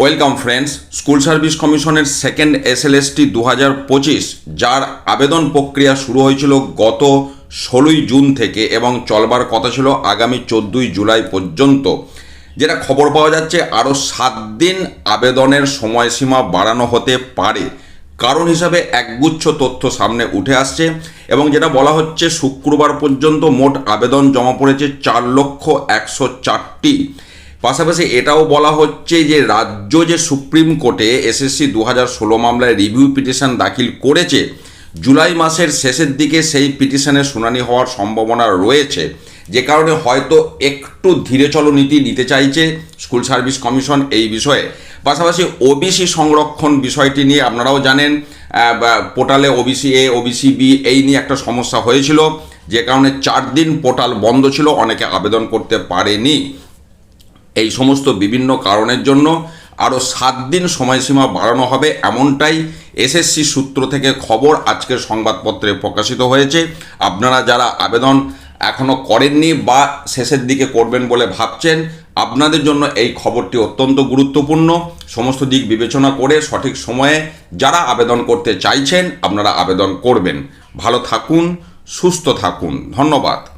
Welcome friends, school service কমিশনের second SLST দু হাজার পঁচিশ, যার আবেদন প্রক্রিয়া শুরু হয়েছিল গত ষোলোই জুন থেকে এবং চলবার কথা ছিল আগামী চোদ্দোই জুলাই পর্যন্ত। যেটা খবর পাওয়া যাচ্ছে, আরও সাত দিন আবেদনের সময়সীমা বাড়ানো হতে পারে। কারণ হিসাবে একগুচ্ছ তথ্য সামনে উঠে আসছে এবং যেটা বলা হচ্ছে, শুক্রবার পর্যন্ত মোট আবেদন জমা পড়েছে চার লক্ষ একশো চারটি। পাশাপাশি এটাও বলা হচ্ছে যে রাজ্য যে সুপ্রিম কোর্টে এসএসসি দু হাজার ষোলো মামলায় রিভিউ পিটিশন দাখিল করেছে, জুলাই মাসের শেষের দিকে সেই পিটিশনের শুনানি হওয়ার সম্ভাবনা রয়েছে। যে কারণে হয়তো একটু ধীরে চলো নীতি নিতে চাইছে স্কুল সার্ভিস কমিশন এই বিষয়ে। পাশাপাশি ওবিসি সংরক্ষণ বিষয়টি নিয়ে আপনারাও জানেন পোর্টালে ওবিসি এ, ওবিসি বি এই নিয়ে একটা সমস্যা হয়েছিল। যে কারণে চার দিন পোর্টাল বন্ধ ছিল, অনেকে আবেদন করতে পারেনি। এই সমস্ত বিভিন্ন কারণের জন্য আরও সাত দিন সময়সীমা বাড়ানো হবে এমনটাই এসএসসি সূত্র থেকে খবর আজকের সংবাদপত্রে প্রকাশিত হয়েছে। আপনারা যারা আবেদন এখনও করেননি বা শেষের দিকে করবেন বলে ভাবছেন, আপনাদের জন্য এই খবরটি অত্যন্ত গুরুত্বপূর্ণ। সমস্ত দিক বিবেচনা করে সঠিক সময়ে যারা আবেদন করতে চাইছেন, আপনারা আবেদন করবেন। ভালো থাকুন, সুস্থ থাকুন। ধন্যবাদ।